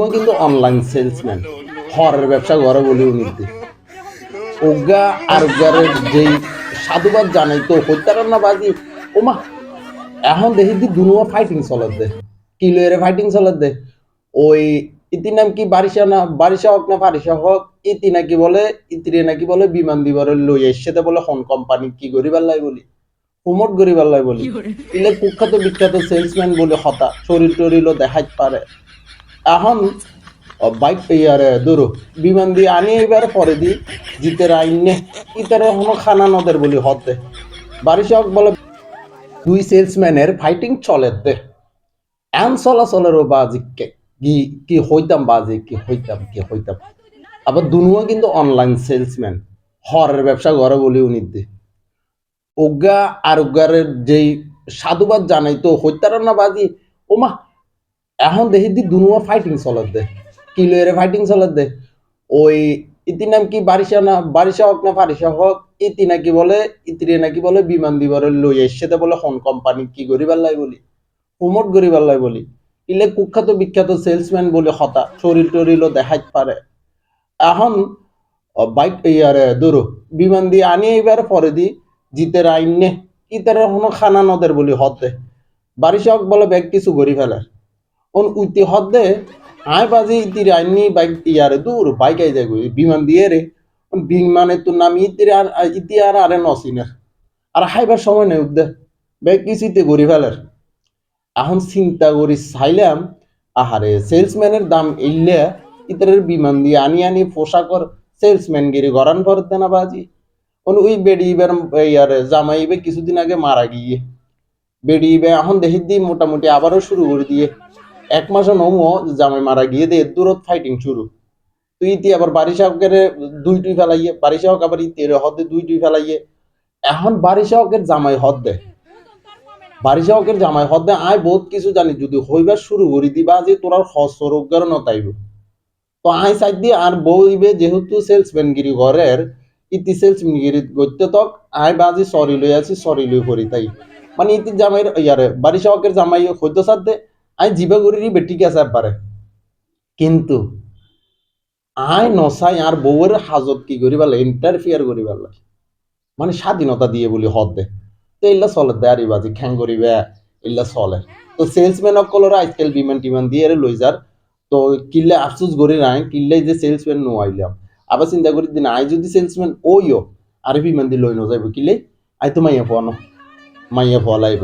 ও কিন্তু online salesman হরের ব্যবসা ঘরে বলি ওগা আর যেই সাধুবাদ জানাই তো বাজি। ওমা এখন দেখি দি দুনুয়া ফাইটিং চলত দে। কিলো এর ফাইটিং চলত দে? ওই ইতি নাম কি বারিশা না বারিশা হোক না ফারিশা হোক? ইতি নাকি বলে ইতিরে নাকি বলে বিমান দিবার লই এসছে বলে হন কোম্পানি কি করিবার লাই বলি? প্রমোট করিবার লাই বলি। ইলে কুখ্যাত বিখ্যাত সেলসম্যান বলে হতা শরীর টরিলও দেখাইতে পারে। এখন বাইক ইয়ারে দূর। বিমান দিয়ে আনি এবার পরে দি জিতের আইনে ইতারে হনো খানা নদের বলি হতে। বারিশা হোক বলে, দুই সেলসম্যানের ফাইটিং চলে দে এন চলাচলেরও বাজি কে, কি হইতাম, বাজি কি হইতাম কি হইতাম। আবার দুনুয়া কিন্তু অনলাইন সেলসম্যান। হরের ব্যবসা ঘরে বলি উনি দে ওগা আর ওগারের যেই সাধুবাদ জানাই তো হত্যার না বাজি, ওমা এখন দেখি দি দুনুয়া ফাইটিং চলত দে। কিলো এর ফাইটিং চলত দে। ওই, ইতি নাম কি বারিশা না বারিশা হোক না ফারিশা হোক ইতি নাকি বলে ইতিরে নাকি বলে বিমান দিবার লই এসছে বলে হন কোম্পানি কি করিবার লাই বলি। প্রমোট করিবার লাই বলি। ইলে কুখ্যাত বিখ্যাত সেলসম্যান বলে হতা শরীর টরিলও দেখাইতে পারে এখন বাইক ইয়ারে দূর বিমান দিয়ে আনি এবার পরে দি জিতের আইনে ইতারে হনো খানা নদের বলি হতে। বারিশা হোক বলে ব্যাগ কিছু গড়ি ফেলার ওন উইতি হদে আয় বাজি ইতিরে আইনি বাইক ইয়ারে দূর, বাইক আই যাই বিমান দিয়ে রে বিমানে তো নামি ইতিরে আর ইতি আর আরে নসিনের আর হাইবার সময় নেই উদ্দে ব্যাগ কিছু ইতে গড়ি ফেলার। এখন চিন্তা করি চাইলাম আহারে, সেলসম্যানের দাম ইল্লে, ইতরের বিমান দিয়ে আনি আনি পোশাকর সেলসম্যান গিরি গরান ভরতে না বাজি ওন ওই বেডি ইবার ইয়ারে জামাই কিছুদিন আগে মারা গিয়ে। বেডি ইবে এখন দেখি দি মোটামুটি আবারও শুরু করে দিয়ে। এক মাসও নমো জামাই মারা গিয়ে দে, দূরত ফাইটিং শুরু। তুই ইতি আবার বারিশাহকের দুই টুই ফেলাইয়ে, বারিশাহক আবার ইতি হদে দুই টুই ফেলাইয়ে। এখন বারিশাহকের জামাই হদ। দে বারিশাহকের জামাই হদ দে আয় বহুত কিছু জানি, যদি হইবার শুরু করি দিবা যে তোরার হসরোগ্গার নতাইব। তো আই সাইড দিয়ে আর বউ ইবে যেহেতু সেলসম্যান গিরি ঘরের, ইতি সেলসম্যান গিরি গত্য তক আই বাজি সরি লই আছি সরি লই করি তাই। মানে ইতি জামাইয়ের ইয়ারে, বারিশাহকের জামাই হইতো সাথে আই জিবা করি বেটি গেছে পারে কিন্তু আই নসাই আর বউয়ের হাজত কি করি পারলে ইন্টারফিয়ার করি পারলে মানে স্বাধীনতা দিয়ে বলি হদ দে। তো এগুলা চলে দেয়ারি বাজি খ্যাং করিবে এগুলা চলে। তো সেলসম্যান অকলর আজকাল বিমান টিমান দিয়ে লই যার তো কিল্লে আফসোস করি নাই কিল্লে যে সেলসম্যান নো আইলাম আবার চিন্তা করি দিন, আই যদি সেলসম্যান ওইও আর বিমান দিয়ে লই ন যাইব কিল্লে আই তো মাইয়া পোয়ানো মাইয়া পোয়া লাইব।